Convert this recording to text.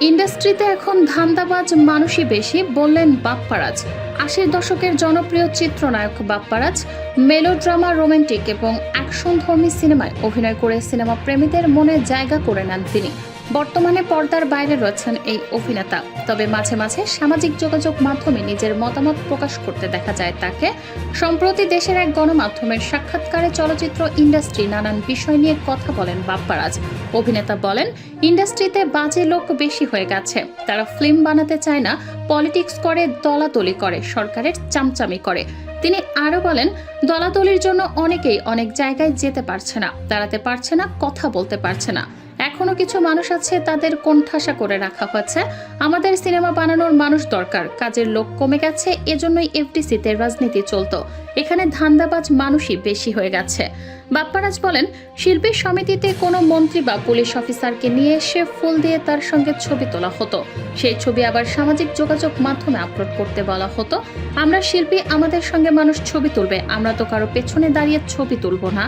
ইন্ডাস্ট্রিতে এখন ধান্দাবাজ মানুষই বেশি, বললেন বাপ্পারাজ। আশির দশকের জনপ্রিয় চিত্রনায়ক বাপ্পারাজ মেলোড্রামা, রোমান্টিক এবং অ্যাকশনধর্মী সিনেমায় অভিনয় করে সিনেমা প্রেমীদের মনে জায়গা করে নেন তিনি। বর্তমানে পর্দার বাইরে রয়েছেন এই অভিনেতা। তবে মাঝে মাঝে সামাজিক যোগাযোগ মাধ্যমে নিজের মতামত প্রকাশ করতে দেখা যায় তাকে। সম্প্রতি দেশের এক গণমাধ্যমের সাক্ষাৎকারে চলচ্চিত্র ইন্ডাস্ট্রি নানান বিষয় নিয়ে কথা বলেন বাপ্পারাজ। অভিনেতা বলেন, ইন্ডাস্ট্রিতে বাজে লোক বেশি হয়ে গেছে। তারা ফিল্ম বানাতে চায় না, পলিটিক্স করে, দলাদলি করে, সরকারের চামচামি করে। তিনি আরও বলেন, দলাদলির জন্য অনেকেই অনেক জায়গায় যেতে পারছে না, দাঁড়াতে পারছে না, কথা বলতে পারছে না। এখনও কিছু মানুষ আছে তাদের কোণঠাসা করে রাখা হচ্ছে আমাদের সিনেমা বানানোর মানুষ দরকার। কাজের লোক কমে গেছে, এজন্যই এফটিসিতে রাজনীতি চলতো। এখানে ধান্দাবাজ মানুষই বেশি হয়ে গেছে। বাপ্পারাজ বলেন, শিল্পী সমিতিতে কোনো মন্ত্রী বা পুলিশ অফিসারকে নিয়ে এসে ফুল দিয়ে তার সঙ্গে ছবি তোলা হতো। সেই ছবি আবার সামাজিক যোগাযোগ মাধ্যমে আপলোড করতে বলা হতো। আমরা শিল্পী, আমাদের সঙ্গে মানুষ ছবি তুলবে, আমরা তো কারও পেছনে দাঁড়িয়ে ছবি তুলব না।